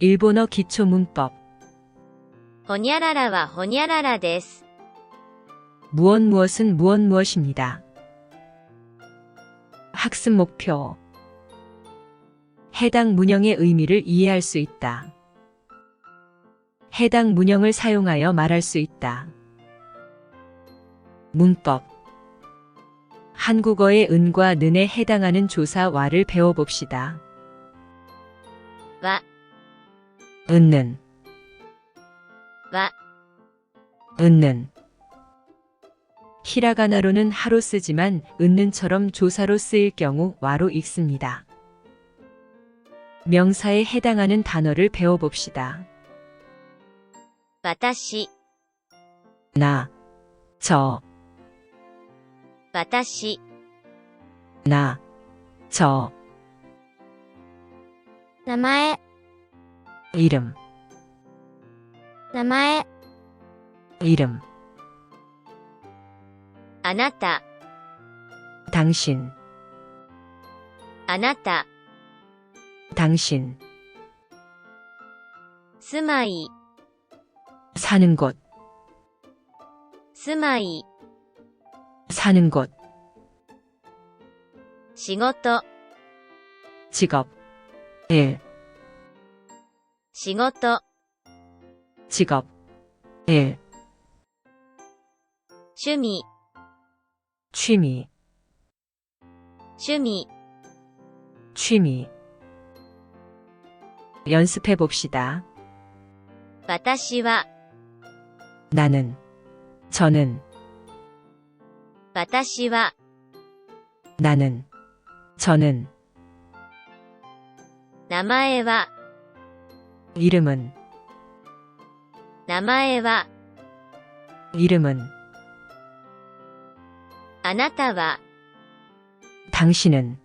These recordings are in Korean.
일본어 기초 문법 ほにゃららはほにゃららです。 무엇 무엇은 무엇 무엇입니다. 학습 목표 해당 문형의 의미를 이해할 수 있다. 해당 문형을 사용하여 말할 수 있다. 문법 한국어의 은과 는에 해당하는 조사와를 배워봅시다. は、 은는. 와. 은는. 히라가나로는 하로 쓰지만 은는처럼 조사로 쓰일 경우 와로 읽습니다. 명사에 해당하는 단어를 배워봅시다. 私 나, 저私 나, 저名前 이름. 나마에 이름. 아나타. 당신. 아나타. 당신. 스마이. 사는 곳. 스마이. 사는 곳仕事 직업. 일. 仕事、 직업, 일, 趣味、 취미, 趣味、 취미. 연습해 봅시다. 私は、 나는, 저는, 私は、 나는, 저는, 名前は、 이름은, 名前は、 이름은, あなたは、 당신은,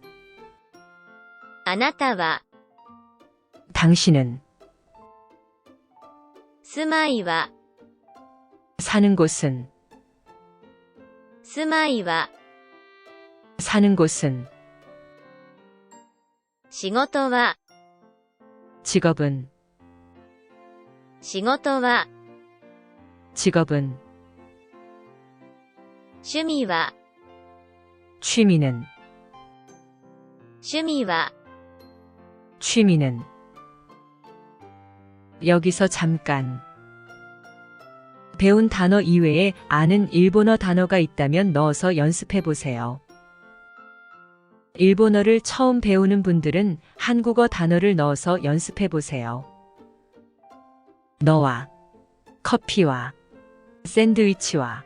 あなたは、 당신은, 住まいは、 사는 곳은, 住まいは、 사는 곳은, 仕事は、 직업은, 仕事は、 직업은, 趣味は、 취미는, 趣味は、 취미는. 여기서 잠깐. 배운 단어 이외에 아는 일본어 단어가 있다면 넣어서 연습해 보세요. 일본어를 처음 배우는 분들은 한국어 단어를 넣어서 연습해 보세요. 너와, 커피와, 샌드위치와,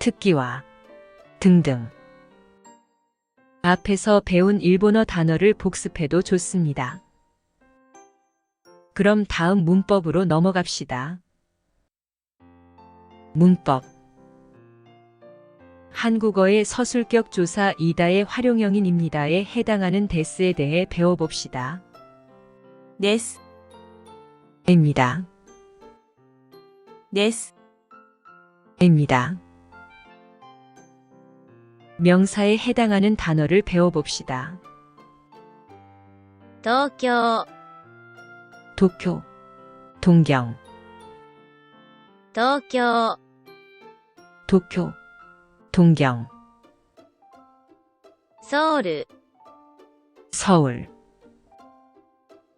특기와, 등등. 앞에서 배운 일본어 단어를 복습해도 좋습니다. 그럼 다음 문법으로 넘어갑시다. 문법 한국어의 서술격 조사 이다의 활용형인입니다에 해당하는 데스에 대해 배워봅시다. です、 입니다. です、 입니다. 명사에 해당하는 단어를 배워봅시다. 東京、 도쿄, 동경, 東京、 도쿄, 동경, ソウル、 서울,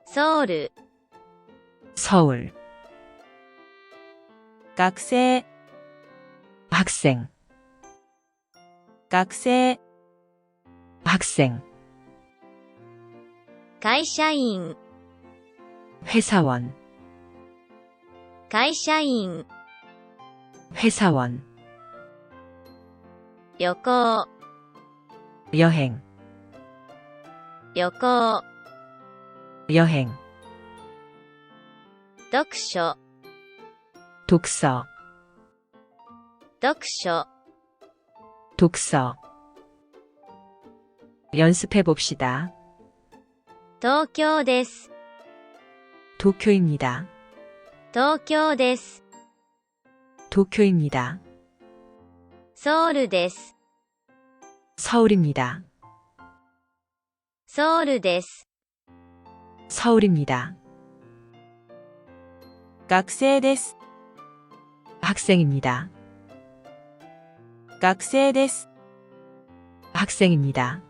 ソウル、 서울, 学生、 학생, 学生、 학생, 会社員、 회사원, 会社員、 회사원, 旅行、 여행, 旅行、 여행, 読書、 독서, 読書、 독서. 연습해 봅시다. 東京です。 도쿄입니다. 東京です。 도쿄입니다. ソウルです。 서울입니다. ソウルです。 서울입니다. 学生です。 학생입니다. 学生です。 학생입니다.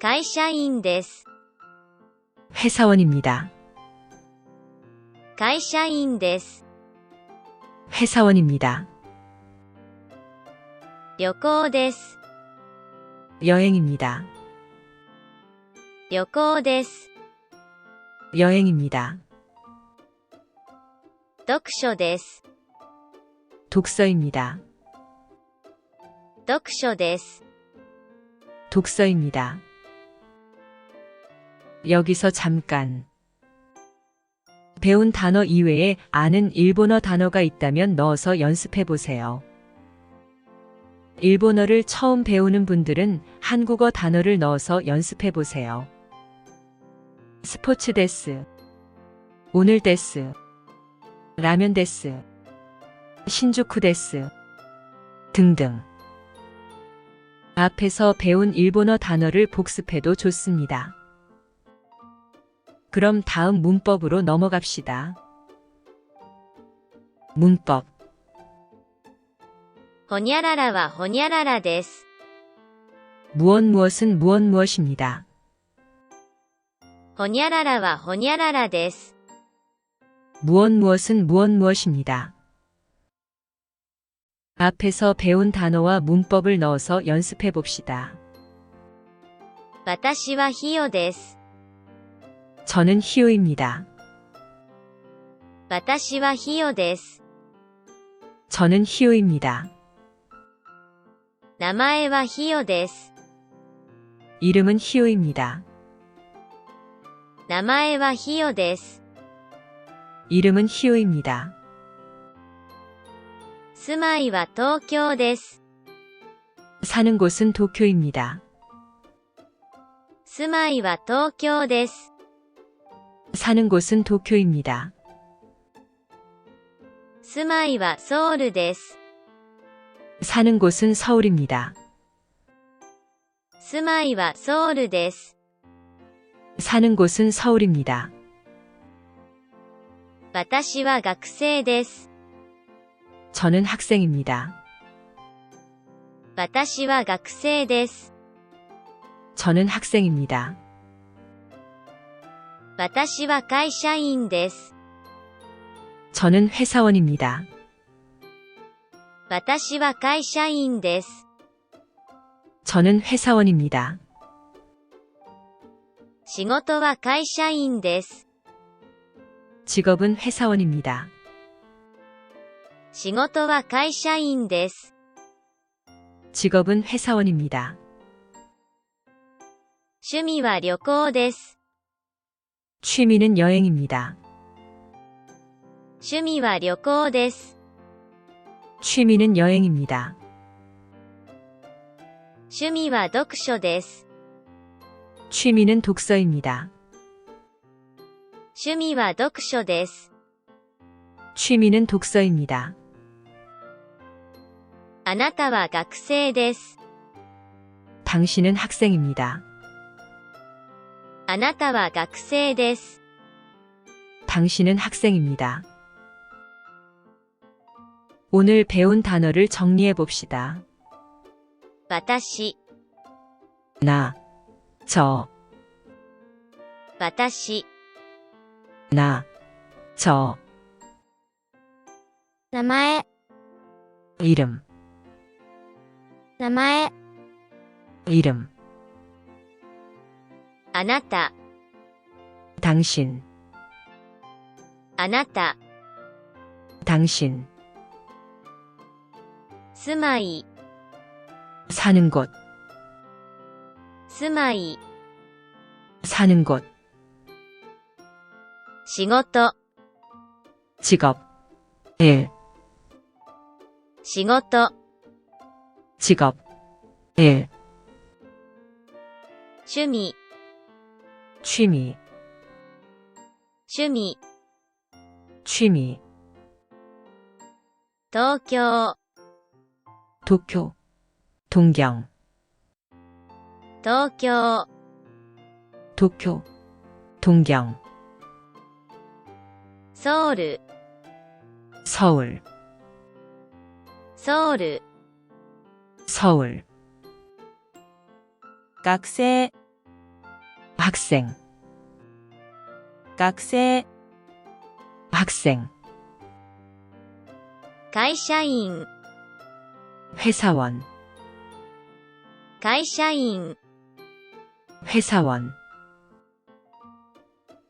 会社員です。 회사원입니다. 会社員です。 회사원입니다. 旅行です。 여행입니다. 旅行です。 여행입니다. 読書です。 독서입니다. 読書です。 독서입니다. 여기서 잠깐. 배운 단어 이외에 아는 일본어 단어가 있다면 넣어서 연습해 보세요. 일본어를 처음 배우는 분들은 한국어 단어를 넣어서 연습해 보세요. 스포츠 데스, 오늘 데스, 라면 데스, 신주쿠 데스 등등 앞에서 배운 일본어 단어를 복습해도 좋습니다. 그럼 다음 문법으로 넘어갑시다. 문법 호냐라라와 호냐라라 데스 무엇 무엇은 무엇 무엇입니다. 호냐라라와 호냐라라 데스 무엇 무엇은 무엇 무엇입니다. 앞에서 배운 단어와 문법을 넣어서 연습해 봅시다. 私はヒヨです。 저는 희우입니다. 私はヒヨです。 저는 희우입니다. 名前はヒヨです。 이름은 희우입니다. 名前はヒヨです。 이름은 희우입니다. 住まいは東京です。 사는 곳은 도쿄입니다. 住まいは東京です。 사는 곳은 도쿄입니다. 住まいはソウルです。 사는 곳은 서울입니다. 住まいはソウルです。 사는 곳은 서울입니다. 私は学生です。 저는 학생입니다. 私は学生です。 저는 학생입니다. 私は会社員です。 저는 회사원입니다. 私は会社員です。 저는 회사원입니다. 仕事は会社員です。 직업은 회사원입니다. 仕事は会社員です。 직업은 회사원입니다. 趣味は旅行です。 취미는 여행입니다. 趣味は旅行です。 취미는 여행입니다. 趣味は読書です。 취미는 독서입니다. 趣味は読書です。 취미는 독서입니다. あなたは学生です。 당신은 학생입니다. あなたは学生です。 당신은 학생입니다. 오늘 배운 단어를 정리해 봅시다. 私、 나, 저, 私、 나, 저, 名前、 이름, 名前、 이름, あなた、 당신, あなた、 당신, 住まい、 사는 곳, 住まい、 사는 곳, 仕事、 직업, 일, 仕事、 직업, 일, 趣味、 취미, 趣味、 취미, 東京、 도쿄, 동경, 東京、 도쿄, 동경, 서울 서울 서울 서울. 학생 학생 학생 학생. 회사인 회사원 회사인 회사원.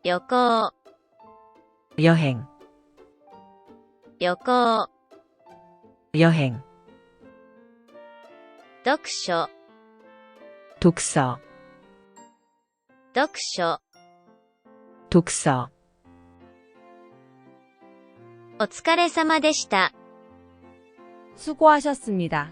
여고 여행, 旅行、 여행, 読書、 독서, 読書、 독서. お疲れ様でした。 수고하셨습니다.